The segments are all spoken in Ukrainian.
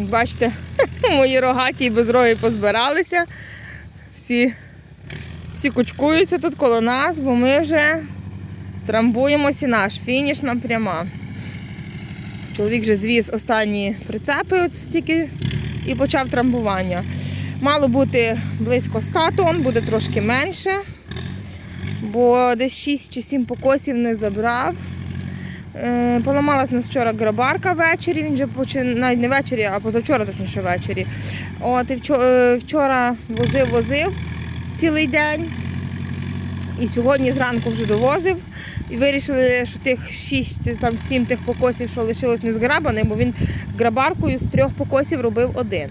Як бачите, мої рогаті і безроги позбиралися. Всі, всі кучкуються тут коло нас, бо ми вже трамбуємо сінаш, фінішна пряма. Чоловік вже звіз останні прицепи от стільки і почав трамбування. Мало бути близько 100 тонн, буде трошки менше, бо десь 6 чи 7 покосів не забрав. Е, Поламалась нас вчора грабарка ввечері, він вже почин... навіть не ввечері, а позавчора точніше ввечері. От, і е, вчора возив, возив цілий день. І сьогодні зранку вже довозив. І вирішили, що тих 6, там 7 тих покосів, що лишилось не зграбаних, бо він грабаркою з трьох покосів робив один.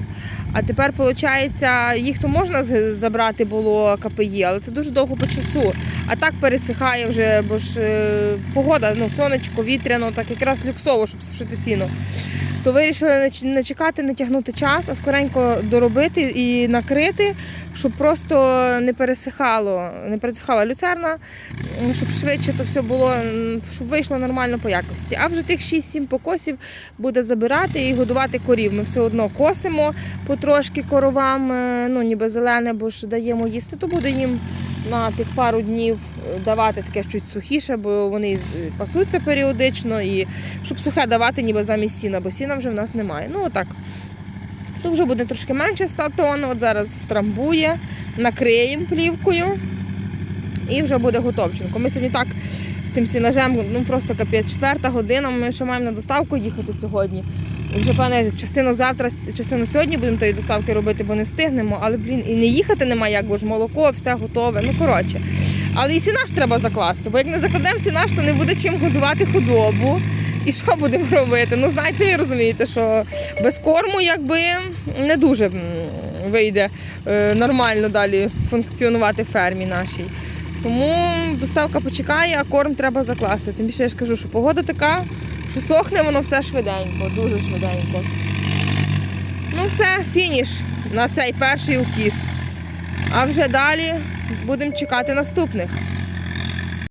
А тепер, виходить, їх то можна забрати було КПІ, але це дуже довго по часу. А так пересихає вже, бо ж е, погода, ну, сонечко, вітряно, так якраз люксово, щоб сушити сіно. То вирішили не чекати, не тягнути час, а скоренько доробити і накрити, щоб просто не пересихало, не пересихала люцерна, щоб швидше то все було, щоб вийшло нормально по якості. А вже тих 6-7 покосів буде забирати і годувати корів. Ми все одно косимо потрошки коровам, е, ну ніби зелене, бо ж даємо їсти, то буде їм на тих пару днів е, давати таке щось сухіше, бо вони е, пасуться періодично, і щоб сухе давати ніби замість сіна, бо сіна вже в нас немає. Ну отак. То вже буде трошки менше 100 тонн, от зараз втрамбує, накриємо плівкою і вже буде готовченко. Ми сьогодні так з тим сінажем, ну просто капець, четверта година, ми ще маємо на доставку їхати сьогодні. Вже певне, частину завтра, частину сьогодні будемо тої доставки робити, бо не встигнемо. Але блін, і не їхати немає, як бо ж молоко, все готове. Ну коротше. Але і сінаш треба закласти, бо як не закладемо сінаш, то не буде чим годувати худобу. І що будемо робити? Ну, знаєте, ви розумієте, що без корму якби не дуже вийде е, нормально далі функціонувати фермі нашій. Тому доставка почекає, а корм треба закласти. Тим більше я ж кажу, що погода така, що сохне воно все швиденько, дуже швиденько. Ну все, фініш на цей перший укіс. А вже далі будемо чекати наступних.